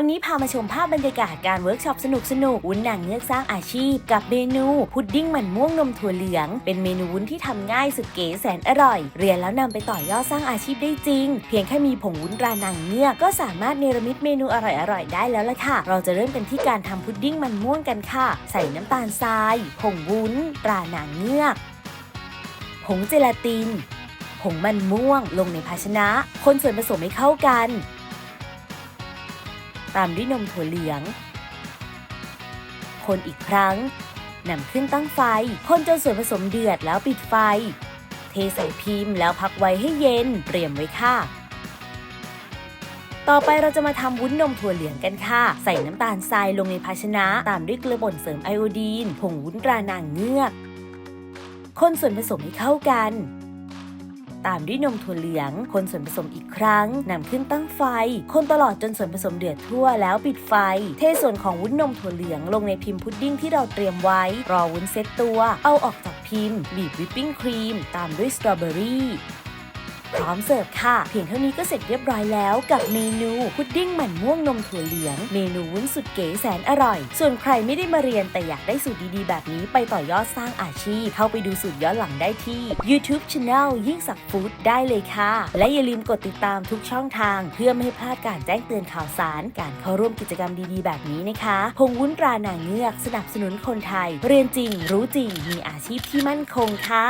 วันนี้พามาชมภาพบรรยากาศการเวิร์กช็อปสนุกสนุกวุ้นนางเงือกสร้างอาชีพ กับเมนู พุดดิ้งมันม่วงนมถั่วเหลือง เป็นเมนูวุ้นที่ทำง่ายสุดเก๋แสนอร่อย เรียนแล้วนำไปต่อยอดสร้างอาชีพได้จริง เพียงแค่มีผงวุ้นตรานางเงือกก็สามารถเนรมิตเมนูอร่อยๆได้แล้วล่ะค่ะ เราจะเริ่มกันที่การทำพุดดิ้งมันม่วงกันค่ะ ใส่น้ำตาลทราย ผงวุ้นตรานางเงือกผงเจลาตินผงมันม่วงลงในภาชนะ คนส่วนผสมให้เข้ากัน ตามด้วยนมถั่วเหลือง คนอีกครั้งนำขึ้นตั้งไฟ คนจนส่วนผสมเดือดแล้วปิดไฟ เทใส่พิมพ์แล้วพักไว้ให้เย็นเตรียมไว้ค่ะ ต่อไปเราจะมาทำวุ้นนมถั่วเหลืองกันค่ะ ใส่น้ำตาลทรายลงในภาชนะ ตามด้วยเกลือป่นเสริมไอโอดีน ผงวุ้นตรานางเงือก คนส่วนผสมให้เข้ากัน ตามด้วยนมถั่วเหลือง คนส่วนผสมอีกครั้งนำขึ้นตั้งไฟ คนตลอดจนส่วนผสมเดือดทั่วแล้วปิดไฟ เทส่วนของวุ้นนมถั่วเหลืองลงในพิมพ์พุดดิ้งที่เราเตรียมไว้ รอวุ้นเซตตัว เอาออกจากพิมพ์ บีบวิปปิ้งครีม ตามด้วยสตรอเบอรี่ พร้อมเสิร์ฟค่ะ เพียงเท่านี้ก็เสร็จเรียบร้อยแล้วกับเมนูพุดดิ้งหมันม่วงนมถั่วเหลือง เมนูวุ้นสุดเก๋แสนอร่อย ส่วนใครไม่ได้มาเรียนแต่อยากได้สูตรดีๆ แบบนี้ไปต่อยอดสร้างอาชีพ เข้าไปดูสูตรย้อนหลังได้ที่ YouTube Channel ยิ่งสักฟู้ดได้เลยค่ะ และอย่าลืมกดติดตามทุกช่องทาง เพื่อไม่ให้พลาดการแจ้งเตือนข่าวสาร การเข้าร่วมกิจกรรมดีๆ แบบนี้นะคะ พงวุ้นตรานางเงือกสนับสนุนคนไทย เรียนจริง รู้จริงมีอาชีพที่มั่นคงค่ะ